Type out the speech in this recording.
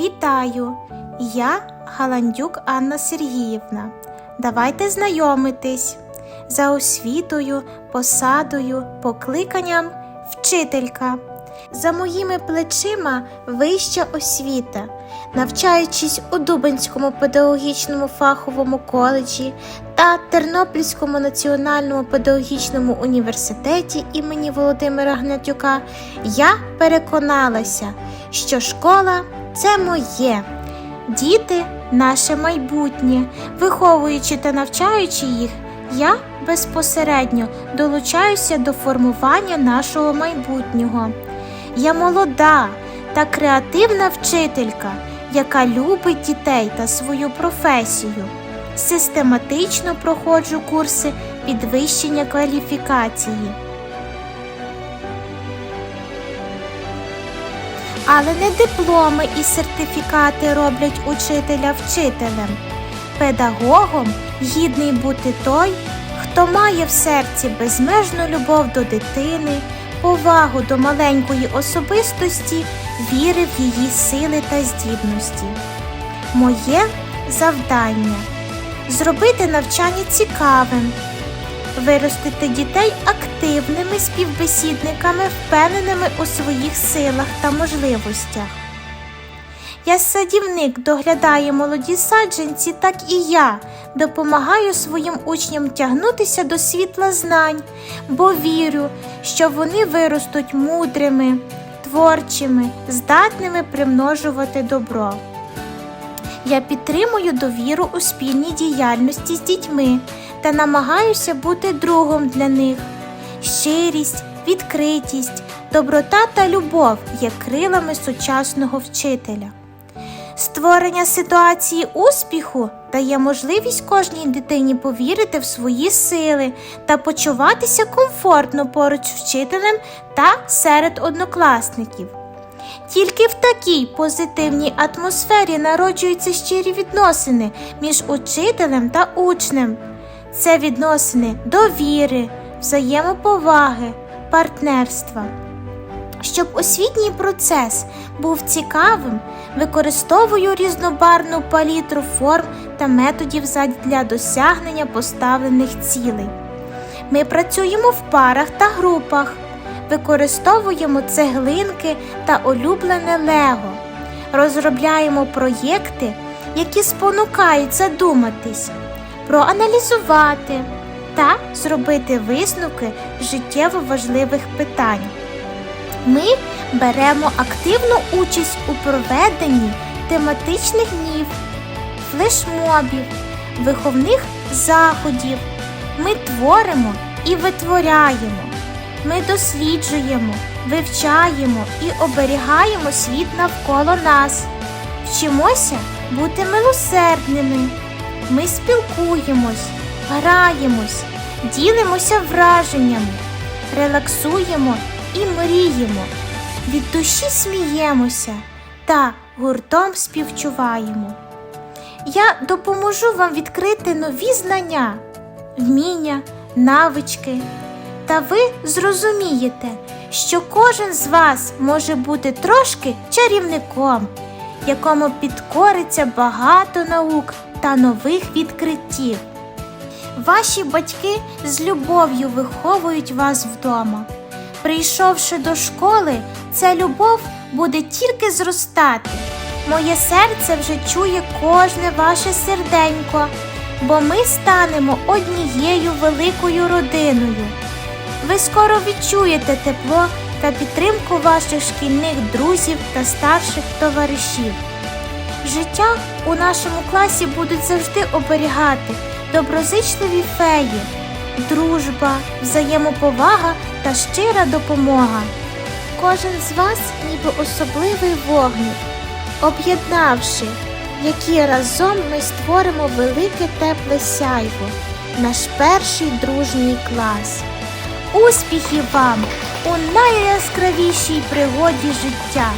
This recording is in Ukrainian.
Вітаю! Я Галандюк Анна Сергіївна. Давайте знайомитись за освітою, посадою, покликанням вчителька. За моїми плечима вища освіта. Навчаючись у Дубенському педагогічному фаховому коледжі та Тернопільському національному педагогічному університеті імені Володимира Гнатюка, я переконалася, що школа це моє. Діти наше майбутнє. Виховуючи та навчаючи їх, я безпосередньо долучаюся до формування нашого майбутнього. Я молода та креативна вчителька, яка любить дітей та свою професію. Систематично проходжу курси підвищення кваліфікації. Але не дипломи і сертифікати роблять учителя вчителем. Педагогом гідний бути той, хто має в серці безмежну любов до дитини, повагу до маленької особистості, віри в її сили та здібності. Моє завдання зробити навчання цікавим, виростити дітей активними співбесідниками, впевненими у своїх силах та можливостях. Я садівник доглядає молоді саджанці, так і я допомагаю своїм учням тягнутися до світла знань, бо вірю, що вони виростуть мудрими, творчими, здатними примножувати добро. Я підтримую довіру у спільній діяльності з дітьми та намагаюся бути другом для них. Щирість, відкритість, доброта та любов є крилами сучасного вчителя. Створення ситуації успіху дає можливість кожній дитині повірити в свої сили та почуватися комфортно поруч з вчителем та серед однокласників. Тільки в такій позитивній атмосфері народжуються щирі відносини між учителем та учнем. Це відносини довіри, взаємоповаги, партнерства. Щоб освітній процес був цікавим, використовую різнобарвну палітру форм та методів для досягнення поставлених цілей. Ми працюємо в парах та групах, використовуємо цеглинки та улюблене лего, розробляємо проєкти, які спонукають задуматись, проаналізувати та зробити висновки життєво важливих питань. Ми беремо активну участь у проведенні тематичних днів, флешмобів, виховних заходів. Ми творимо і витворяємо. Ми досліджуємо, вивчаємо і оберігаємо світ навколо нас. Вчимося бути милосердними. Ми спілкуємось, граємось, ділимося враженнями, релаксуємо і мріємо, від душі сміємося та гуртом співчуваємо. Я допоможу вам відкрити нові знання, вміння, навички, та ви зрозумієте, що кожен з вас може бути трошки чарівником, якому підкориться багато наук та нових відкриттів. Ваші батьки з любов'ю виховують вас вдома. Прийшовши до школи, ця любов буде тільки зростати. Моє серце вже чує кожне ваше серденько, бо ми станемо однією великою родиною. Ви скоро відчуєте тепло та підтримку ваших шкільних друзів та старших товаришів. Життя у нашому класі будуть завжди оберігати доброзичливі феї, дружба, взаємоповага та щира допомога. Кожен з вас ніби особливий вогник, об'єднавши, які разом ми створимо велике тепле сяйво, наш перший дружній клас. Успіхів вам у найяскравішій пригоді життя!